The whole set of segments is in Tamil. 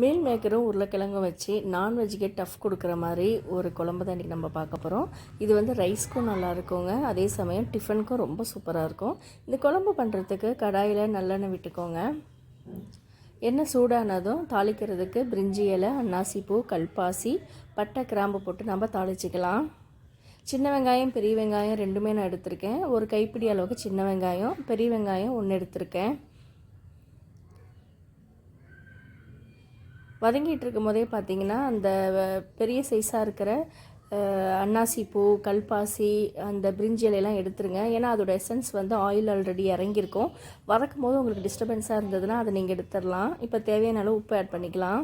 மீல் மேக்கரும் உருளைக்கிழங்கும் வச்சு நான்வெஜ்ஜுக்கே டஃப் கொடுக்குற மாதிரி ஒரு குழம்பு தான் இன்றைக்கி நம்ம பார்க்க போகிறோம் இது வந்து ரைஸ்க்கும் நல்லா இருக்குங்க. அதே சமயம் டிஃபனுக்கும் ரொம்ப சூப்பராக இருக்கும். இந்த குழம்பு பண்ணுறதுக்கு கடாயில் நல்லெண்ணெய் விட்டுக்கோங்க. எண்ணெய் சூடானதும் தாளிக்கிறதுக்கு பிரிஞ்சி இலை அன்னாசிப்பூ கல்பாசி பட்டை கிராம்பு போட்டு நம்ம தாளிச்சிக்கலாம். சின்ன வெங்காயம் பெரிய வெங்காயம் ரெண்டுமே நான் எடுத்திருக்கேன். ஒரு கைப்பிடி அளவுக்கு சின்ன வெங்காயம் பெரிய வெங்காயம் ஒன்று எடுத்திருக்கேன். வதங்கிட்டு இருக்கும் போதே பார்த்தீங்கன்னா அந்த பெரிய சைஸாக இருக்கிற அன்னாசி பூ கல்பாசி அந்த பிரிஞ்சி இலையெல்லாம் எடுத்துருங்க. ஏன்னா அதோட எசன்ஸ் வந்து ஆயில் ஆல்ரெடி இறங்கியிருக்கும். வதக்கும் போது உங்களுக்கு டிஸ்டர்பன்ஸாக இருந்ததுன்னா அதை நீங்கள் எடுத்துடலாம். இப்போ தேவையான அளவு உப்பு ஆட் பண்ணிக்கலாம்.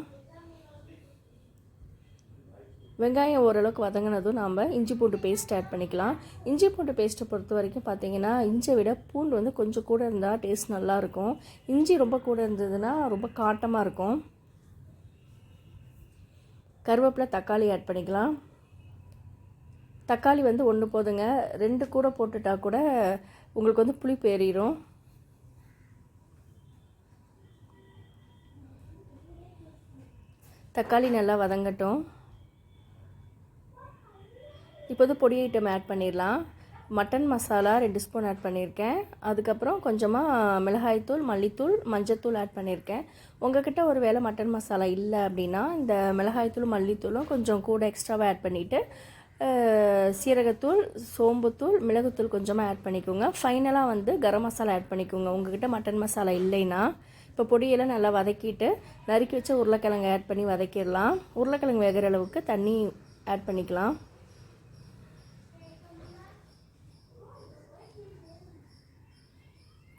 வெங்காயம் ஓரளவுக்கு வதங்கினதும் நாம் இஞ்சி பூண்டு பேஸ்ட் ஆட் பண்ணிக்கலாம். இஞ்சி பூண்டு பேஸ்ட்டை பொறுத்த வரைக்கும் பார்த்தீங்கன்னா இஞ்சியை விட பூண்டு வந்து கொஞ்சம் கூட இருந்தால் டேஸ்ட் நல்லாயிருக்கும் இஞ்சி ரொம்ப கூட இருந்ததுன்னா ரொம்ப காட்டமாக இருக்கும். கருவேப்பிலை தக்காளி ஆட் பண்ணிக்கலாம். தக்காளி வந்து ஒன்று போதுங்க. ரெண்டு கூட போட்டுட்டா கூட உங்களுக்கு வந்து புளிப்பு ஏறிடும் தக்காளி நல்லா வதங்கட்டும். இப்போ வந்து பொடி ஐட்டம் ஆட் பண்ணிடலாம். மட்டன் மசாலா ரெண்டு ஸ்பூன் ஆட் பண்ணியிருக்கேன். அதுக்கப்புறம் கொஞ்சமாக மிளகாய்த்தூள் மல்லித்தூள் மஞ்சத்தூள் ஆட் பண்ணியிருக்கேன். உங்ககிட்ட ஒரு வேளை மட்டன் மசாலா இல்லை அப்படின்னா இந்த மிளகாய்த்தூள் மல்லித்தூளும் கொஞ்சம் கூட எக்ஸ்ட்ராவாக ஆட் பண்ணிவிட்டு சீரகத்தூள் சோம்புத்தூள் மிளகுத்தூள் கொஞ்சமாக ஆட் பண்ணிக்கோங்க. ஃபைனலாக வந்து கரம் மசாலா ஆட் பண்ணிக்கோங்க. உங்ககிட்ட மட்டன் மசாலா இல்லைன்னா இப்போ பொடியெல்லாம் நல்லா வதக்கிட்டு நறுக்கி வச்ச உருளைக்கிழங்கு ஆட் பண்ணி வதக்கிடலாம். உருளைக்கிழங்கு வேகிற அளவுக்கு தண்ணி ஆட் பண்ணிக்கலாம்.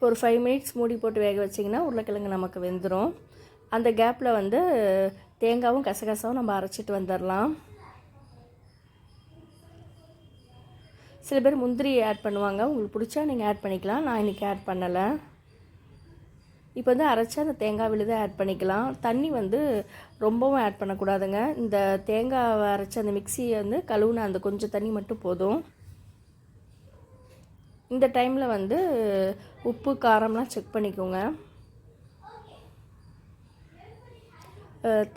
ஒரு ஃபைவ் மினிட்ஸ் மூடி போட்டு வேக வச்சிங்கன்னா உருளைக்கிழங்கு நமக்கு வெந்துடும் அந்த கேப்பில் வந்து தேங்காவும் கசகசாவும் நம்ம அரைச்சிட்டு வந்துடலாம் சில பேர் முந்திரி ஆட் பண்ணுவாங்க. உங்களுக்கு பிடிச்சா நீங்கள் ஆட் பண்ணிக்கலாம். நான் இன்றைக்கி ஆட் பண்ணலை. இப்போ வந்து அரைச்சா அந்த தேங்காய் விழுதை ஆட் பண்ணிக்கலாம். தண்ணி வந்து ரொம்பவும் ஆட் பண்ணக்கூடாதுங்க. இந்த தேங்காய் அரைச்ச அந்த மிக்சியை வந்து கழுவுன அந்த கொஞ்சம் தண்ணி மட்டும் போதும். இந்த டைமில் வந்து உப்பு காரம்லாம் செக் பண்ணிக்கோங்க.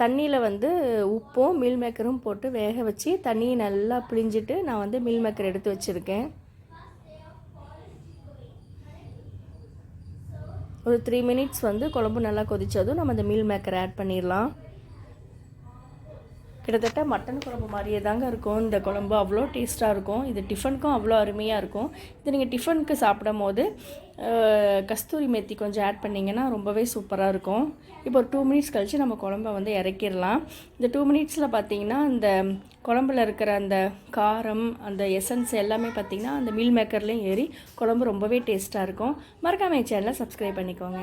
தண்ணியில் வந்து உப்பும் மில் மேக்கரும் போட்டு வேக வச்சு தண்ணியை நல்லா பிழிஞ்சிட்டு நான் வந்து மீல் மேக்கர் எடுத்து வச்சுருக்கேன். ஒரு த்ரீ மினிட்ஸ் வந்து குழம்பு நல்லா கொதித்ததும் நம்ம அந்த மீல் மேக்கரை ஆட் பண்ணிடலாம். கிட்டத்தட்ட மட்டன் குழம்பு மாதிரியே தாங்க இருக்கும். இந்த குழம்பு அவ்வளோ டேஸ்ட்டாக இருக்கும். இது டிஃபனுக்கும் அவ்வளோ அருமையாக இருக்கும். இது நீங்கள் டிஃபனுக்கு சாப்பிடும் போது கஸ்தூரி மெத்தி கொஞ்சம் ஆட் பண்ணிங்கன்னா ரொம்பவே சூப்பராக இருக்கும். இப்போ ஒரு டூ மினிட்ஸ் கழித்து நம்ம குழம்ப வந்து இறக்கிடலாம். இந்த டூ மினிட்ஸில் பார்த்தீங்கன்னா அந்த குழம்புல இருக்கிற அந்த காரம் அந்த எசன்ஸ் எல்லாமே பார்த்தீங்கன்னா அந்த மீல் மேக்கர்லேயும் ஏறி குழம்பு ரொம்பவே டேஸ்ட்டாக இருக்கும். மறக்காம சேனலை சப்ஸ்கிரைப் பண்ணிக்கோங்க.